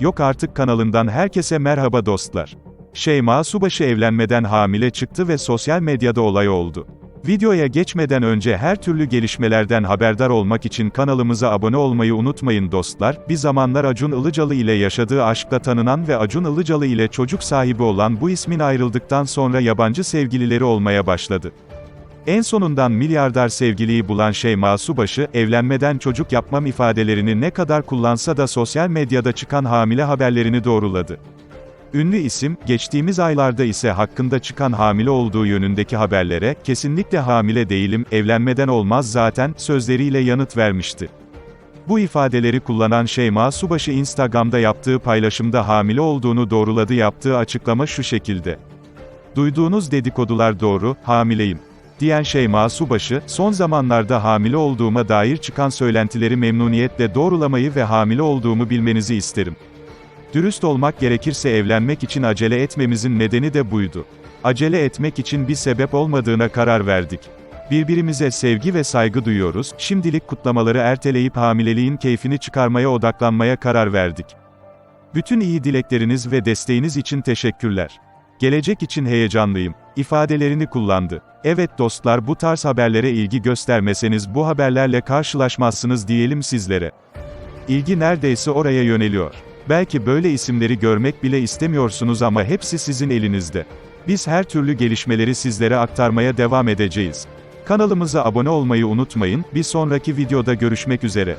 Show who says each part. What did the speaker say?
Speaker 1: Yok Artık kanalından herkese merhaba dostlar. Şeyma Subaşı evlenmeden hamile çıktı ve sosyal medyada olay oldu. Videoya geçmeden önce her türlü gelişmelerden haberdar olmak için kanalımıza abone olmayı unutmayın dostlar. Bir zamanlar Acun Ilıcalı ile yaşadığı aşkla tanınan ve Acun Ilıcalı ile çocuk sahibi olan bu ismin ayrıldıktan sonra yabancı sevgilileri olmaya başladı. En sonundan milyarder sevgiliyi bulan Şeyma Subaşı, evlenmeden çocuk yapmam ifadelerini ne kadar kullansa da sosyal medyada çıkan hamile haberlerini doğruladı. Ünlü isim, geçtiğimiz aylarda ise hakkında çıkan hamile olduğu yönündeki haberlere, kesinlikle hamile değilim, evlenmeden olmaz zaten, sözleriyle yanıt vermişti. Bu ifadeleri kullanan Şeyma Subaşı Instagram'da yaptığı paylaşımda hamile olduğunu doğruladı yaptığı açıklama şu şekilde. Duyduğunuz dedikodular doğru, hamileyim diyen Şeyma Subaşı, son zamanlarda hamile olduğuma dair çıkan söylentileri memnuniyetle doğrulamayı ve hamile olduğumu bilmenizi isterim. Dürüst olmak gerekirse evlenmek için acele etmemizin nedeni de buydu. Acele etmek için bir sebep olmadığına karar verdik. Birbirimize sevgi ve saygı duyuyoruz, şimdilik kutlamaları erteleyip hamileliğin keyfini çıkarmaya odaklanmaya karar verdik. Bütün iyi dilekleriniz ve desteğiniz için teşekkürler. Gelecek için heyecanlıyım, ifadelerini kullandı. Evet dostlar bu tarz haberlere ilgi göstermeseniz bu haberlerle karşılaşmazsınız diyelim sizlere. İlgi neredeyse oraya yöneliyor. Belki böyle isimleri görmek bile istemiyorsunuz ama hepsi sizin elinizde. Biz her türlü gelişmeleri sizlere aktarmaya devam edeceğiz. Kanalımıza abone olmayı unutmayın, bir sonraki videoda görüşmek üzere.